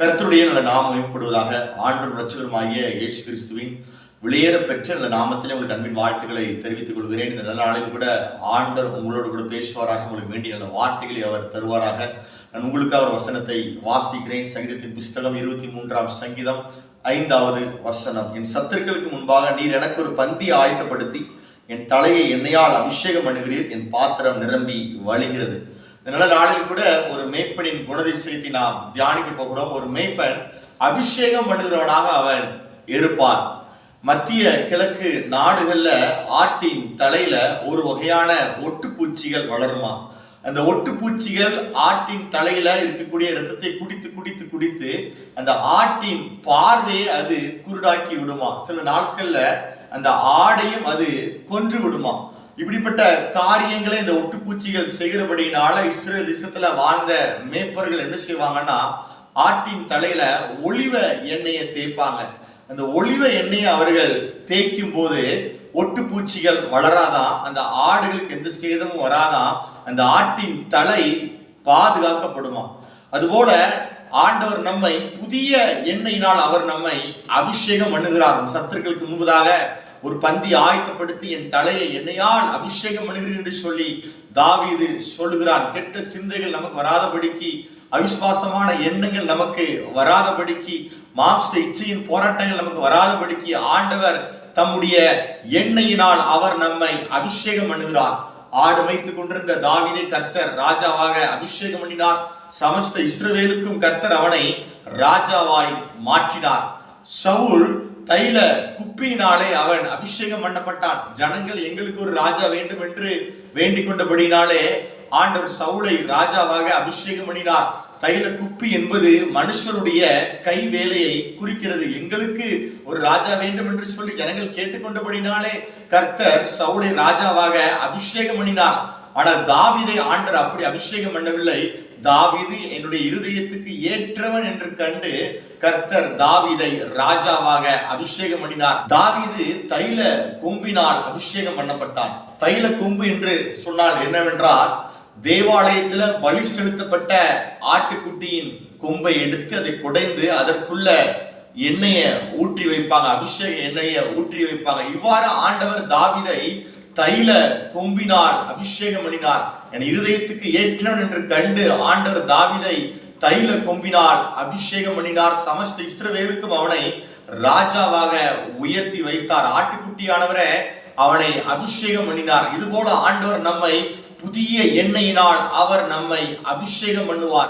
கர்த்தருடைய நல்ல நாமம் மேம்படுவதாக ஆண்டவர் ரட்சகருமாகிய இயேசு கிறிஸ்துவின் வெளியேற பெற்ற நல்ல நாமத்திலே உங்களுக்கு அன்பின் வாழ்த்துக்களை தெரிவித்துக் கொள்கிறேன். இந்த நல்ல நாளில் கூட ஆண்டவர் உங்களோடு கூட பேசுவாராக உங்களுக்கு வேண்டிய நல்ல வார்த்தைகளை அவர் தருவாராக. நான் உங்களுக்கு அவர் வசனத்தை வாசிக்கிறேன். சங்கீதத்தின் புஸ்தகம் இருபத்தி மூன்றாம் சங்கீதம் ஐந்தாவது வசனம். என் சத்துருக்களுக்கு முன்பாக நீர் எனக்கு ஒரு பந்தி ஆயத்தப்படுத்தி என் தலையை எண்ணெயால் அபிஷேகம் பண்ணுகிறீர் என் பாத்திரம் நிரம்பி வழிகிறது. அதனால நாளில் கூட ஒரு மேய்ப்பனின் குணதிசயத்தை நாம் தியானிக்க போகிறோம். ஒரு மேய்ப்பன் அபிஷேகம் பண்ணுகிறவனாக அவன் இருப்பான். மத்திய கிழக்கு நாடுகள்ல ஆட்டின் தலையில ஒரு வகையான ஒட்டுப்பூச்சிகள் வளருமா? அந்த ஒட்டுப்பூச்சிகள் ஆட்டின் தலையில இருக்கக்கூடிய ரத்தத்தை குடித்து குடித்து குடித்து அந்த ஆட்டின் பார்வையை அது குருடாக்கி விடுமா? சில நாட்கள்ல அந்த ஆடையும் அது கொன்று விடுமா? இப்படிப்பட்ட காரியங்களை இந்த ஒட்டுப்பூச்சிகள் செய்கிறபடினால இஸ்ரேல் தேசத்துல வாழ்ந்த மேய்ப்பர்கள் என்ன செய்வாங்கன்னா ஆட்டின் தலையில ஒளிவ எண்ணெயை தேய்ப்பாங்க. அந்த ஒளிவ எண்ணெயை அவர்கள் தேய்க்கும் போது ஒட்டுப்பூச்சிகள் வளராதான் அந்த ஆடுகளுக்கு எந்த சேதமும் வராதான் அந்த ஆட்டின் தலை பாதுகாக்கப்படுமா? அதுபோல ஆண்டவர் நம்மை புதிய எண்ணெயினால் அவர் நம்மை அபிஷேகம் பண்ணுகிறார். சத்துருக்களுக்கு முன்பதாக ஒரு பந்தி ஆயத்தப்படுத்தி என் தலையை என்னையால் அபிஷேகம் பண்ணுகிறேன் என்று சொல்லி தாவீது சொல்லுகிறான். கெட்ட சிந்தைகள் நமக்கு வராதபடிக்கு அவிஸ்வாசமான எண்ணங்கள் நமக்கு வராதபடிக்கு மாம்ச இச்சையின் போராட்டங்கள் நமக்கு வராதபடிக்கு ஆண்டவர் தம்முடைய எண்ணெயினால் அவர் நம்மை அபிஷேகம் பண்ணுகிறார். ஆடு வைத்துக் கொண்டிருந்த தாவிதை கர்த்தர் ராஜாவாக அபிஷேகம் பண்ணினார். சமஸ்த இஸ்ரவேலுக்கும் கர்த்தர் அவனை ராஜாவாய் மாற்றினார். சவுல் தைல குப்பியினாலே அவன் அபிஷேகம் பண்ணப்பட்டான். ஜனங்கள் எங்களுக்கு ஒரு ராஜா வேண்டும் என்று வேண்டிக் கொண்டபடினாலே ஆண்டவர் சவுளை ராஜாவாக அபிஷேகம் பண்ணினார். தைல குப்பி என்பது மனுஷருடைய கை வேலையை குறிக்கிறது. எங்களுக்கு ஒரு ராஜா வேண்டும் என்று சொல்லி ஜனங்கள் கேட்டுக்கொண்டபடினாலே கர்த்தர் சவுளை ராஜாவாக அபிஷேகம் பண்ணினார். ஆனால் தாவிதை ஆண்டர் அப்படி அபிஷேகம் பண்ணவில்லை. தாவிது என்னுடைய இருதயத்துக்கு ஏற்றவன் என்று கண்டு கர்த்தர் தாவிதை ராஜாவாக அபிஷேகம் பண்ணினார். தாவிது தைல கொம்பினால் அபிஷேகம் பண்ணப்பட்டான். தைல கொம்பு என்று சொன்னால் என்னவென்றால் தேவாலயத்துல பலி செலுத்தப்பட்ட ஆட்டுக்குட்டியின் கொம்பை எடுத்து அதை குடைந்து அதற்குள்ள எண்ணெயை ஊற்றி வைப்பாங்க. அபிஷேக எண்ணெயை ஊற்றி வைப்பாங்க. இவ்வாறு ஆண்டவர் தாவிதை தைல கொம்பினால் அபிஷேகம் பண்ணினார். என் இருதயத்துக்கு ஏற்றவன் என்று கண்டு ஆண்டவர் தாவிதை தைல கொம்பினால் அபிஷேகம் பண்ணினார். சமஸ்த இஸ்ரவேலுக்கும் அவனை ராஜாவாக உயர்த்தி வைத்தார். ஆட்டுக்குட்டியானவரே அவனை அபிஷேகம் பண்ணினார். இது போல ஆண்டவர் நம்மை புதிய எண்ணெயினால் அவர் நம்மை அபிஷேகம் பண்ணுவார்.